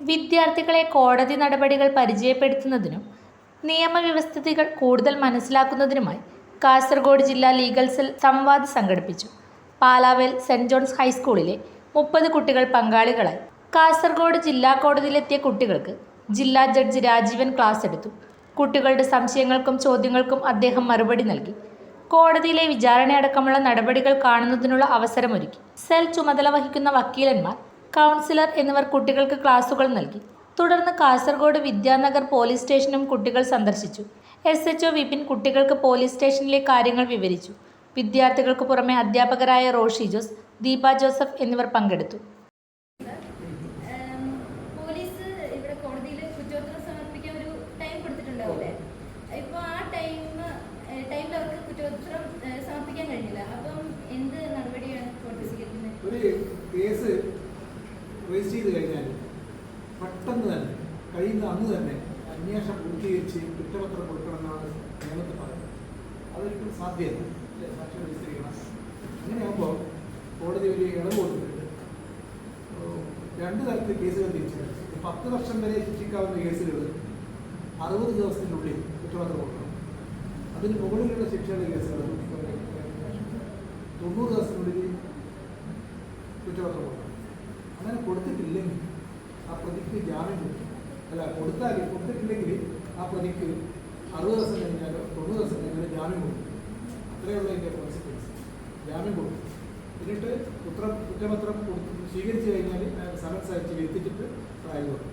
വിദ്യാർത്ഥികളെ കോടതി നടപടികൾ പരിചയപ്പെടുത്തുന്നതിനും നിയമവ്യവസ്ഥിതികൾ കൂടുതൽ മനസ്സിലാക്കുന്നതിനുമായി കാസർഗോഡ് ജില്ലാ ലീഗൽ സെൽ സംവാദ് സംഘടിപ്പിച്ചു. പാലാവേൽ സെന്റ് ജോൺസ് ഹൈസ്കൂളിലെ മുപ്പത് കുട്ടികൾ പങ്കാളികളായി. കാസർഗോഡ് ജില്ലാ കോടതിയിലെത്തിയ കുട്ടികൾക്ക് ജില്ലാ ജഡ്ജ് രാജീവൻ ക്ലാസ് എടുത്തു. കുട്ടികളുടെ സംശയങ്ങൾക്കും ചോദ്യങ്ങൾക്കും അദ്ദേഹം മറുപടി നൽകി. കോടതിയിലെ വിചാരണയടക്കമുള്ള നടപടികൾ കാണുന്നതിനുള്ള അവസരമൊരുക്കി. സെൽ ചുമതല വഹിക്കുന്ന വക്കീലന്മാർ കൗൺസിലർ എന്നിവർ കുട്ടികൾക്ക് ക്ലാസുകൾ നൽകി. തുടർന്ന് കാസർഗോഡ് വിദ്യാനഗർ പോലീസ് സ്റ്റേഷനും കുട്ടികൾ സന്ദർശിച്ചു. എസ് എച്ച് വിപിൻ കുട്ടികൾക്ക് പോലീസ് സ്റ്റേഷനിലെ കാര്യങ്ങൾ വിവരിച്ചു. വിദ്യാർത്ഥികൾക്ക് പുറമെ അധ്യാപകരായ റോഷി ജോസ് ദീപ ജോസഫ് എന്നിവർ പങ്കെടുത്തു. പോലീസ് ഇവിടെ കോടതിയിൽ ഒരു ടൈം കൊടുത്തിട്ടുണ്ടാവില്ലേ ആ ടൈം ടൈമിൽ അവർക്ക് സമർപ്പിക്കാൻ കഴിഞ്ഞില്ല. അപ്പം എന്ത് നടപടിയാണ് കോടതി ഒരു കേസ് രജിസ്റ്റർ ചെയ്ത് കഴിഞ്ഞാൽ പെട്ടെന്ന് തന്നെ കഴിയുന്ന അന്ന് തന്നെ അന്വേഷണം പൂർത്തീകരിച്ച് കുറ്റപത്രം കൊടുക്കണമെന്നാണ് നിയമത്തിൽ പറയുന്നത്. അതൊരിക്കലും സാധ്യമല്ല? സാക്ഷി രജിസ്റ്റർ ചെയ്യണം. അങ്ങനെയാകുമ്പോൾ കോടതി ഒരു ഇളവ് കൊടുത്തിട്ടുണ്ട്. രണ്ട് തരത്തിൽ കേസുകൾ തിരിച്ചു പത്ത് വർഷം വരെ ശിക്ഷിക്കാവുന്ന കേസുകൾ അറുപത് ദിവസത്തിനുള്ളിൽ കുറ്റപത്രം കൊടുക്കണം. അതിന് മുകളിലുള്ള ശിക്ഷയുടെ കേസുകൾ തൊണ്ണൂറ് ദിവസത്തിനുള്ളിൽ കുറ്റപത്രം കൊടുക്കണം. അങ്ങനെ കൊടുത്തിട്ടില്ലെങ്കിൽ ആ പ്രതിക്ക് ജാമ്യം കൊടുക്കും. അല്ല കൊടുത്താൽ കൊടുത്തിട്ടില്ലെങ്കിൽ ആ പ്രതിക്ക് അറുപത് ദിവസം കഴിഞ്ഞാലോ തൊണ്ണൂറ് ദിവസം കഴിഞ്ഞാലോ ജാമ്യം കൊടുക്കും. അത്രയുള്ള എന്റെ കോൺസിക്വൻസ് ജാമ്യം കൊടുക്കും. എന്നിട്ട് ഉത്തരം കുറ്റപത്രം കൊടുത്ത് സ്വീകരിച്ചു കഴിഞ്ഞാൽ സമൻസ് അയച്ച് എത്തിച്ചിട്ട് ട്രയൽ കൊടുക്കും